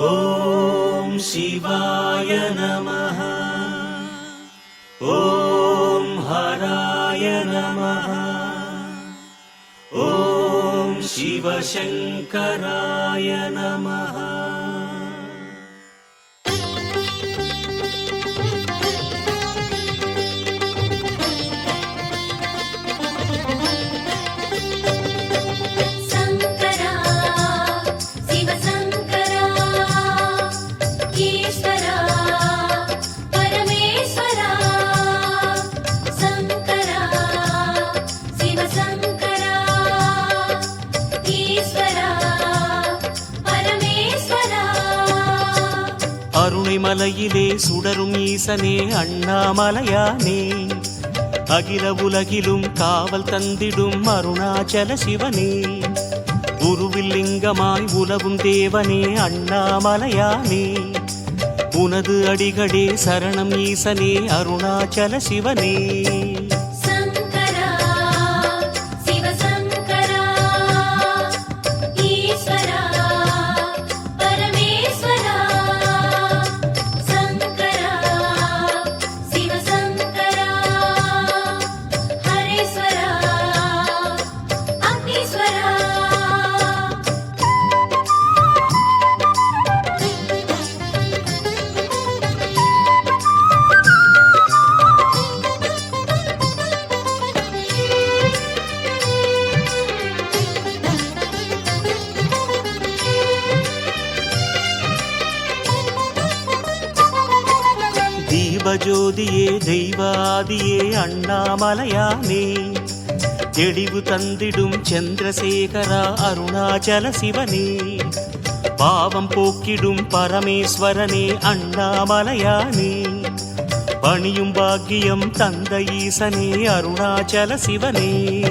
ॐ शिवाय नमः। ॐ हराय नमः। ॐ शिवशङ्कराय नमः கருணை மலையிலே சுடரும் ஈசனே அண்ணாமலையானே. அகில உலகிலும் காவல் தந்திடும் அருணாச்சல சிவனே. உருவில் லிங்கமாய் உலவும் தேவனே அண்ணாமலையானே. உனது அடிகளே சரணம் ஈசனே அருணாச்சல சிவனே. தெய்வாதியே அண்ணாமலையானே. தெளிவு தந்திடும் சந்திரசேகரா அருணாச்சல சிவனே. பாவம் போக்கிடும் பரமேஸ்வரனே அண்ணாமலையானே. பணியும் பாக்கியம் தந்த ஈசனே அருணாச்சல சிவனே.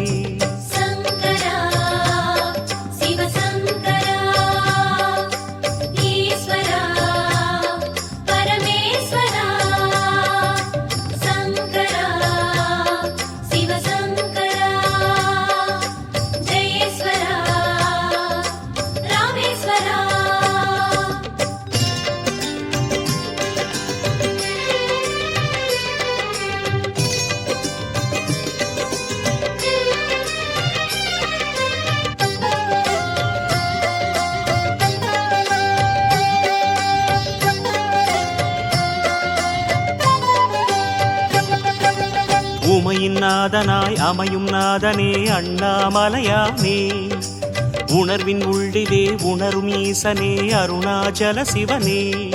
அமையும் நாதனே அண்ணாமலையானே உணர்வின் உள்ளிலே உணரும் ஈசனே அருணாச்சல சிவனே.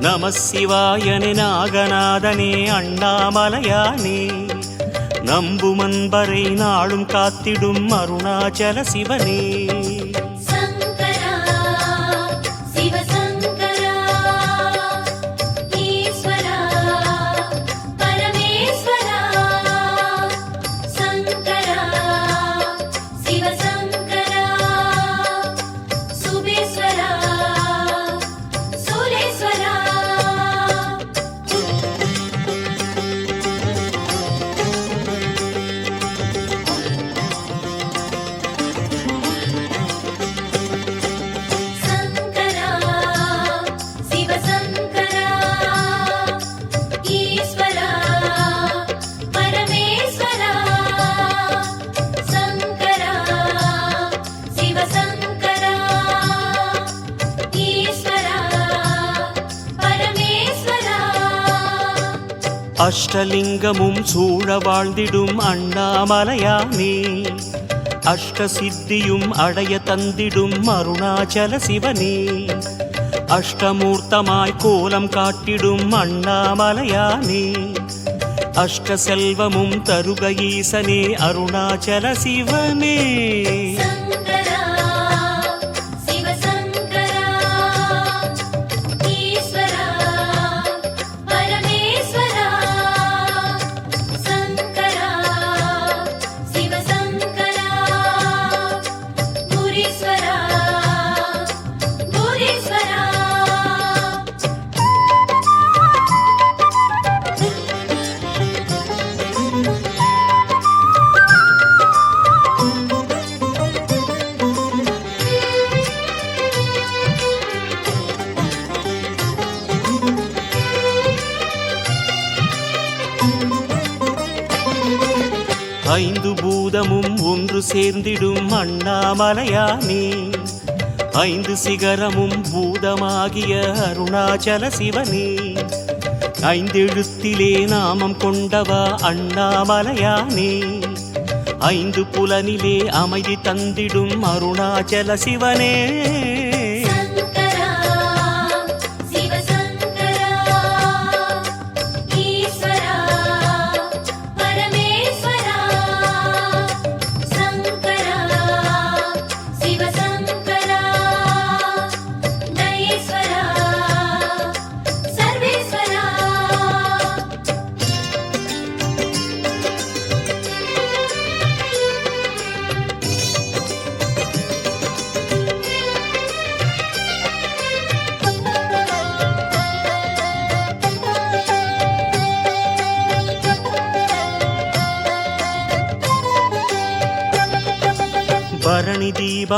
நம சிவாயனே நாகநாதனே அண்ணாமலையானே நம்பும் அன்பரை நாளும் காத்திடும் அருணாச்சல சிவனே. அஷ்டலிங்கமும் சூழ வாழ்ந்திடும் அண்ணாமலையானே. அஷ்ட சித்தியும் அடைய தந்திடும் அருணாச்சல சிவனே. அஷ்டமூர்த்தமாய் கோலம் காட்டிடும் அண்ணாமலையானே. அஷ்ட செல்வமும் தருக ஈசனே அருணாச்சல சிவனே. சேர்ந்திடும் அண்ணாமலையானே ஐந்து சிகரமும் பூதமாகிய அருணாச்சல சிவனே. ஐந்தெழுத்திலே நாமம் கொண்டவா அண்ணாமலையானே. ஐந்து புலனிலே அமைதி தந்திடும் அருணாச்சல சிவனே.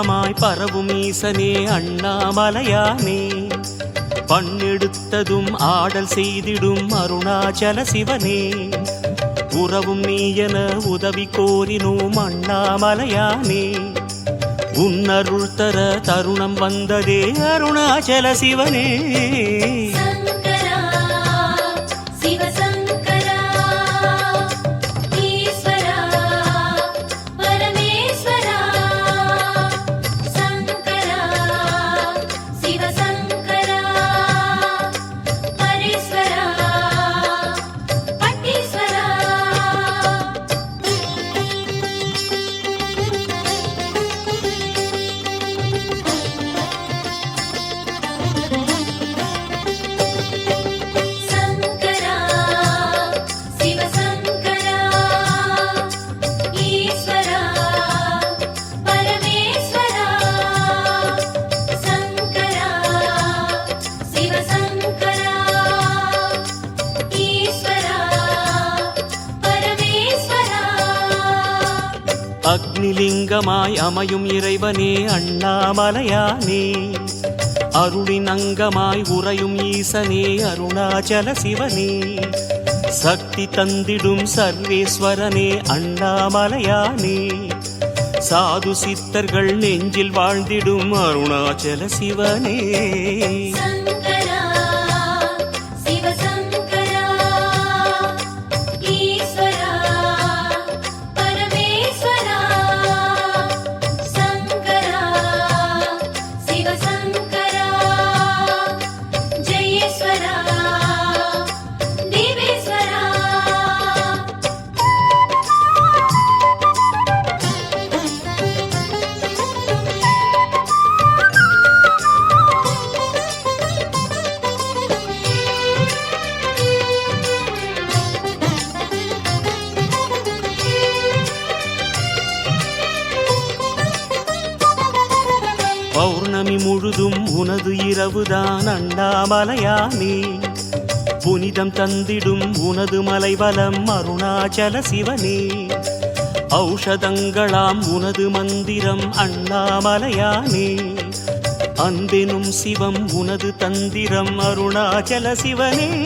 பரணி பரவும் ஈசனே அண்ணாமலையானே. பண்ணெடுத்ததும் ஆடல் செய்திடும் அருணாச்சல சிவனே. உறவும் நீயன உதவி கோரினோம் அண்ணாமலையானே. உன்னருள் தர தருணம் வந்ததே அருணாச்சல சிவனே. அக்னிலிங்கமாய் அமையும் இறைவனே அண்ணாமலையானே. அருளின் அங்கமாய் உறையும் ஈசனே அருணாச்சல சிவனே. சக்தி தந்திடும் சர்வேஸ்வரனே அண்ணாமலையானே. சாது சித்தர்கள் நெஞ்சில் வாழ்ந்திடும் அருணாச்சல சிவனே. அண்ணாமலையானே புனிதம் தந்திடும் உனது மலைவலம் அருணாச்சல சிவனே. ஔஷதங்களாம் உனது மந்திரம் அண்ணாமலையானே. அன்பெனும் சிவம் உனது தந்திரம் அருணாச்சல சிவனே.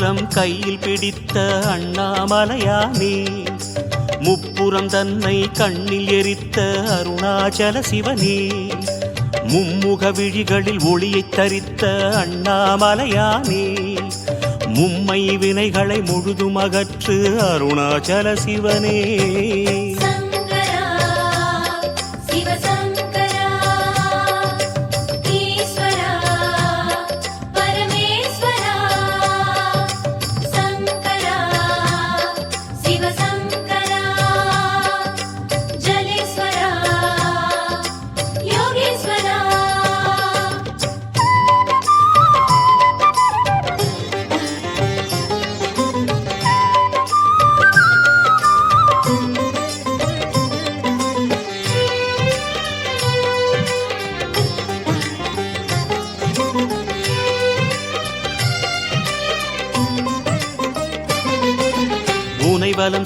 மும்முக கையில் பிடித்த அண்ணாமலையானே முப்புறம் தன்னை கண்ணில் எரித்த அருணாச்சல சிவனே மும்முக விழிகளில் ஒளியை தரித்த அண்ணாமலையானே மும்மை வினைகளை முழுதும் அகற்று அருணாச்சல சிவனே.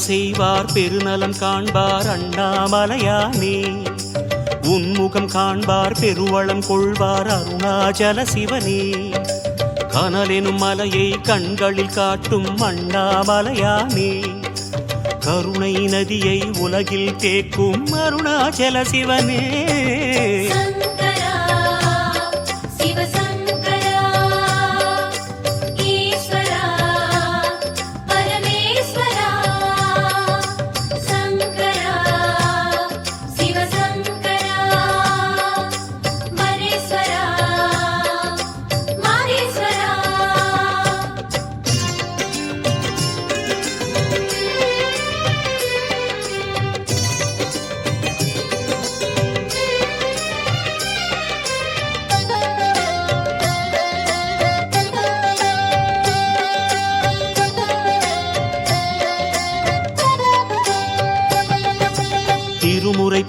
செய்வார் பெருநலம் காண்பார் அண்ணாமலையானே. உன்முகம் காண்பார் பெருவளம் கொள்வார் அருணாச்சல சிவனே. கனலெனும் மலையை கண்களில் காட்டும் அண்ணாமலையானே. கருணை நதியை உலகில் தேக்கும் அருணாச்சல சிவனே. சங்கரா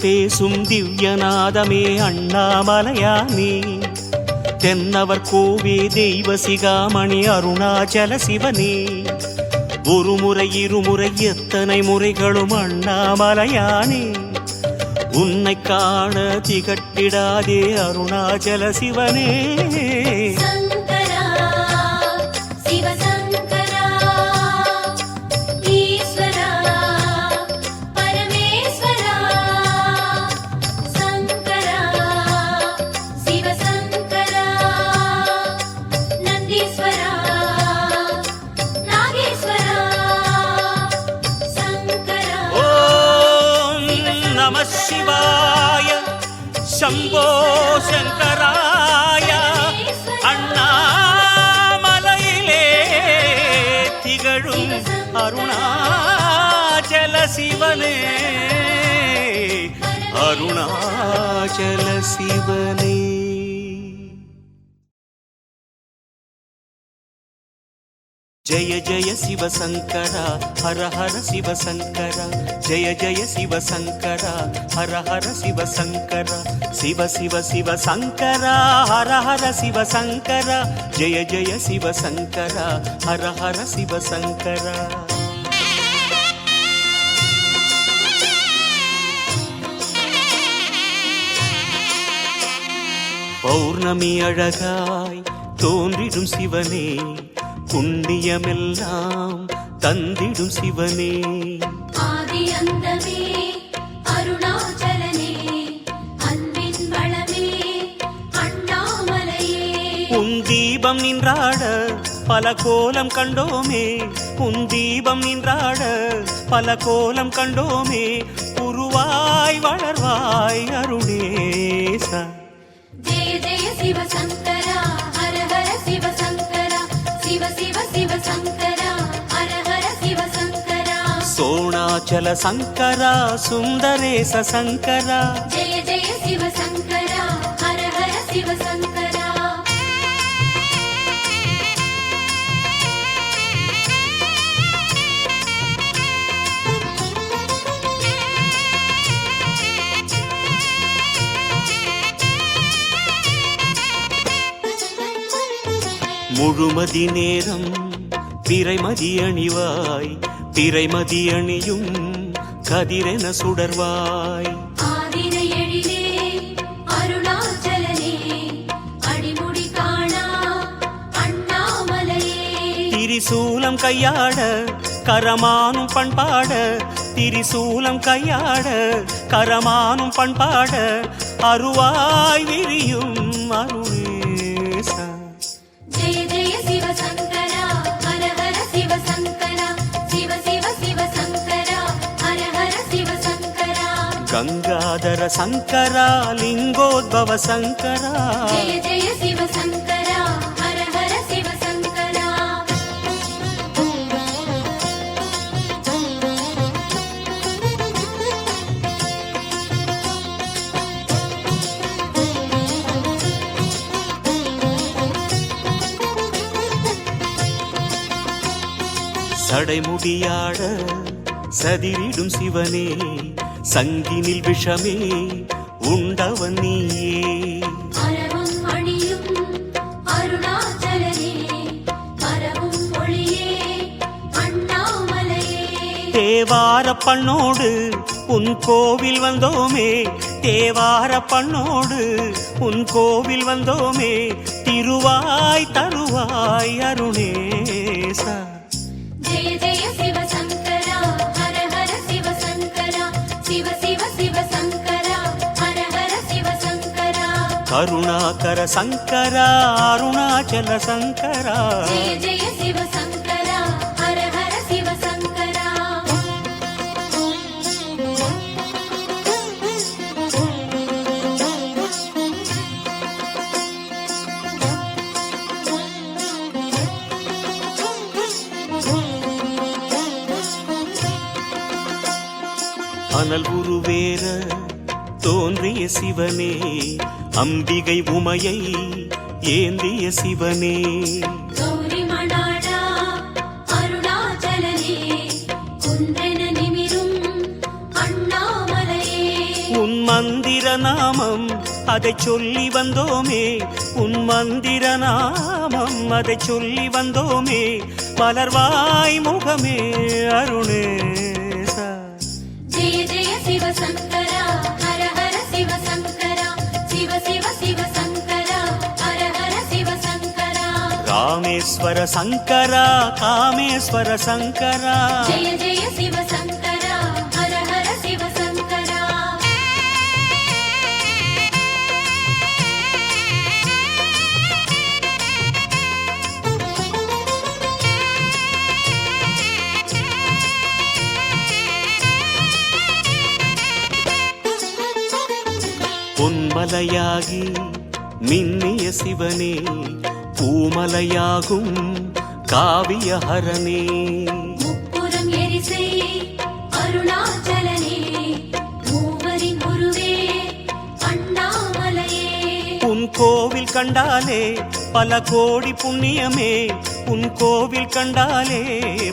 பேசும் திவ்யநாதமே அண்ணாமலையா நீ தென்னவர் கோவே தெய்வ சிகாமணி அருணாச்சல சிவனே. ஒரு முறை இருமுறை எத்தனை முறைகளும் அண்ணாமலையானே. உன்னை காண திகட்டிடாதே அருணாச்சல சிவனே. அருணாச்சல சிவனே ஜய ஜய சிவசங்கர ஹர ஹர சிவசங்கர ஜய ஜய சிவசங்கர ஹர ஹர சிவசங்கர சிவ சிவ சிவசங்கர ஹர ஹர சிவசங்கர ஜய ஜய சிவசங்கர ஹர ஹர சிவசங்கர பௌர்ணமி அழகாய் தோன்றிடும் சிவனே புண்ணியமெல்லாம் தந்திடும் சிவனே. தீபம் நின்றாட பல கோலம் கண்டோமே உன் தீபம் நின்றாட பல கோலம் கண்டோமே உருவாய் வளர்வாய் அருணேசா. ஜெய சிவசங்கரா ஹர ஹர சிவசங்கரா சிவ சிவ சிவசங்கரா ஹர ஹர சிவசங்கரா சோணாச்சல முழுமதி நேரம் பிறைமதி அணிவாய் பிறைமதி அணியும் கதிரென சுடர்வாய். திரிசூலம் கையாட கரமானும் பண்பாட திரிசூலம் கையாட கரமானும் பண்பாட அருவாய் விரியும் அருணேசா சிவசங்கரா கங்காதர சங்கரா லிங்கோத்பவ சங்கரா. ஜெய ஜெய சிவசங்கரா ஹர ஹர சிவசங்கரா சடைமுடியாட சதிரிடும் சிவனே. சங்கினில் விஷமே உண்டவன் நீயே. தேவார பண்ணோடு உன் கோவில் வந்தோமே தேவார பண்ணோடு உன் கோவில் வந்தோமே திருவாய் தருவாய் அருணேசா. கருணாகர சங்கரா அருணாச்சல சங்கரா. அனல் உருவேற தோன்றிய சிவனே அம்பிகை உமையை ஏந்திய சிவனே. உன் மந்திர நாமம் அதை சொல்லி வந்தோமே. உன் மந்திர நாமம் அதை சொல்லி வந்தோமே. மலர்வாய் முகமே அருணேசா ஜெய ஜெய சிவசங்கரா ஹர ஹர சிவசங்கரா. சிவசங்கரா ராமேஸ்வர சங்கரா காமேஸ்வர சங்கரா ஜெய ஜெய சிவசங்கரா ஹர ஹர சிவசங்கரா பொன்மலையாகி மின்னிய சிவனே பூமலையாகும் காவியஹரனே முப்புறம் எரிசை அருணாச்சலனே. மூவரின் குருவே அண்ணாமலையே. உன் கோவில் கண்டாலே பல கோடி புண்ணியமே. உன் கோவில் கண்டாலே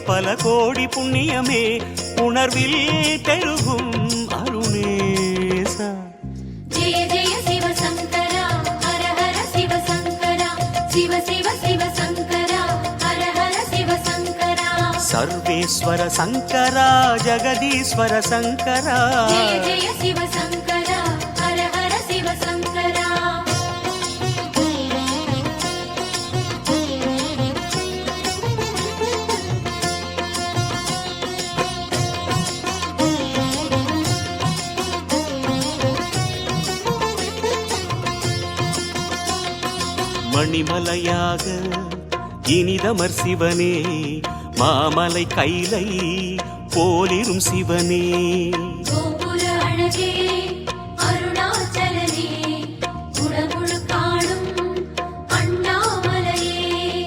பல கோடி புண்ணியமே. உணர்வில் பெருகும் அருணேசா. ஜெய ஜெய சிவசங்கரா சிவசங்கரா சர்வேஸ்வர சங்கரா ஜெகதீஸ்வர சங்கரா ஜெய ஜெய சிவசங்கரா ஹர ஹர சிவசங்கரா மணிமலையாக இனிதமர் சிவனே மாமலை கைலை போலிரும் சிவனே.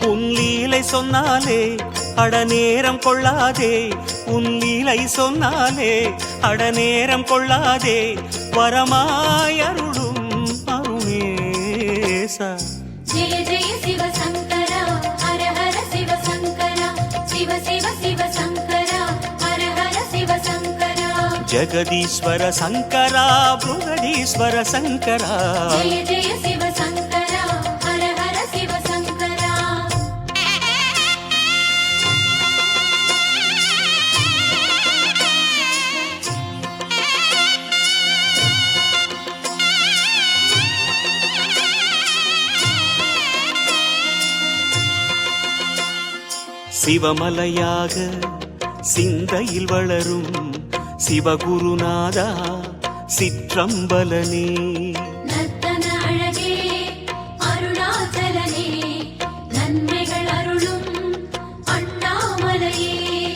உன் லீலை சொன்னாலே அடநேரம் கொள்ளாதே. உன் லீலை சொன்னாலே அடநேரம் கொள்ளாதே. வரமாய் அருளும் அருணேசா. ஜெய ஜெய சிவசங்கரா சிவ சிவ சிவசங்கரா ஹர ஹர சிவசங்கரா ஜெகதீஸ்வர சிவமலையாக சிந்தையில் வளரும் சிவகுருநாதா சிற்றம்பலனே.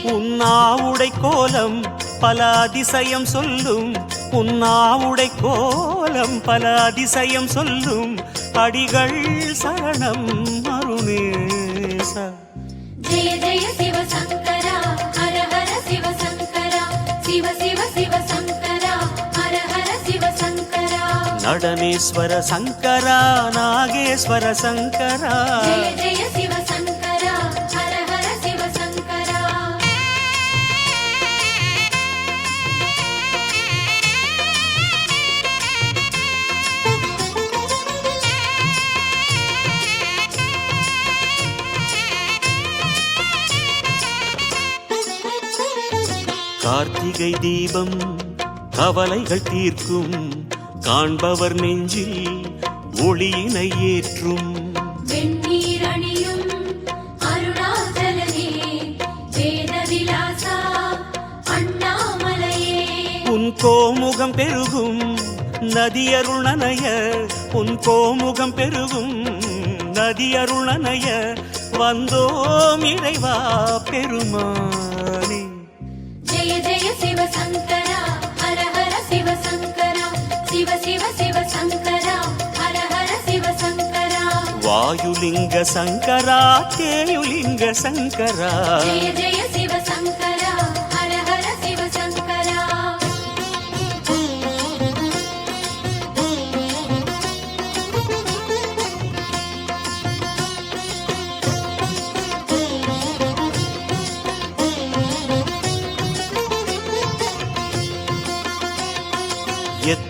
உன்னாவுடை கோலம் பல அதிசயம் சொல்லும் உன்னாவுடை கோலம் பல அதிசயம் சொல்லும் அடிகள் சரணம் அருணேசா. நடனேஸ்வர சங்கரா நாகேஸ்வர சங்கரா ஜெய ஜெய சிவசங்கரா கார்த்திகை தீபம் கவலைகள் தீர்க்கும். காண்பவர் நெஞ்சில் ஒளியினை ஏற்றும். உன் கோமுகம் பெருகும் நதியருணனய உன் கோமுகம் பெருகும் நதியருணனய வந்தோம் இறைவா பெருமானே. ஜெய ஜெய சிவ சங்கரா ஹர ஹர சிவ சங்கரா சிவ சிவ சிவ சங்கரா ஹர ஹர சிவ சங்கரா வாயுலிங்க சங்கரா தேயுலிங்க சங்கரா ஜெய ஜெய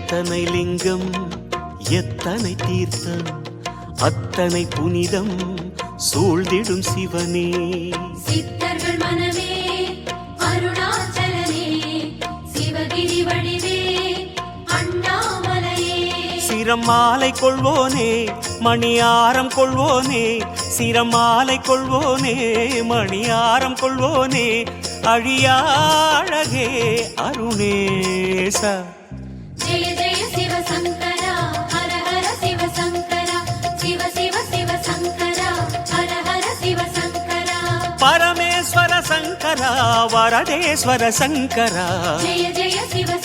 எத்தனை லிங்கம் எத்தனை தீர்த்தம் அத்தனை புனிதம் சூழ்ந்திடும் சிவனே. சித்தர்கள் மனமே அருணாச்சலனே சிவகிரி வடிவே அண்ணாமலையே. சிரம் மாலை கொள்வோனே மணியாரம் கொள்வோனே சிரம் மாலை கொள்வோனே மணியாரம் கொள்வோனே அழியா அழகே அருணேசா. ஜெய ஜெய சிவ சங்கரா ஹர ஹர சிவ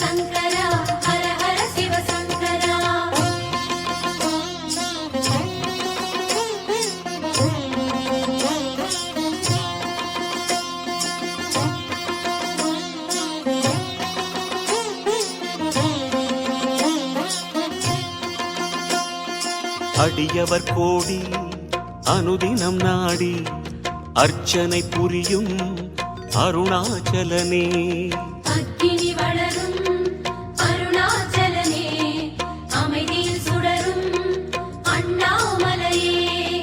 சங்கரா அடியவர் கோடி அனுதினம் நாடி அர்ச்சனை புரியும் அருணாச்சலனே. அக்கினி வளரும் அருணாச்சலனே அமைதியில் சுடரும் அண்ணாமலையே.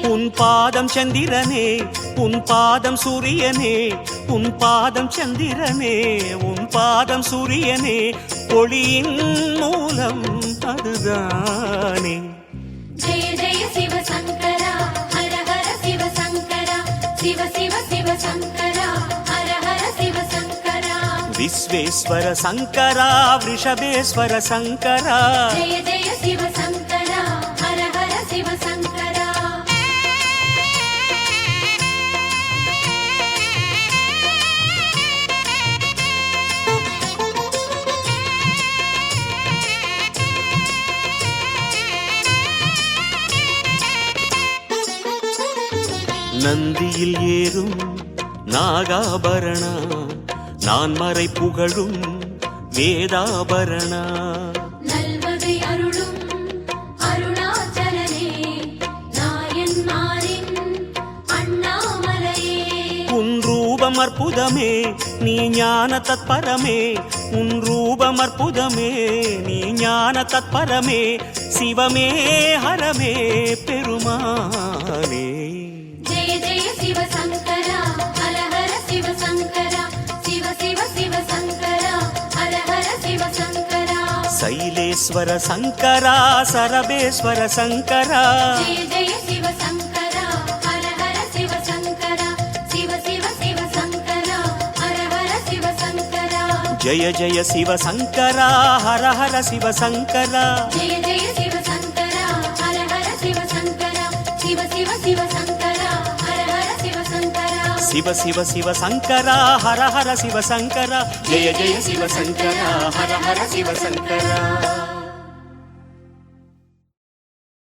உன் பாதம் சந்திரனே உன் பாதம் சூரியனே உன் பாதம் சந்திரனே உன் பாதம் சூரியனே ஒளியின் மூலம் அதுதானே. ஜெய சிவ சங்கரா ஹர ஹர சிவ சங்கரா சிவ சிவ சிவ சங்கரா ஹர நந்தியில் ஏறும் நாகாபரணா நான் மறை புகழும் வேதாபரணா. அற்புதமே நீ ஞான தத்பரமே. உன் ரூபம் அற்புதமே நீ ஞான தத்பரமே. சிவமே ஹரமே பெருமானே. ஜெய ஜெய சிவ சங்கரா ஹர ஹர சிவ சங்கரா சிவ சிவ சிவ சங்கரா ஹர ஹர சங்கரா சிவ சிவ சிவ சங்கரா ஹர ஹர சிவ சங்கரா ஜெய ஜெய சிவ சங்கரா ஹர ஹர சிவ சங்கரா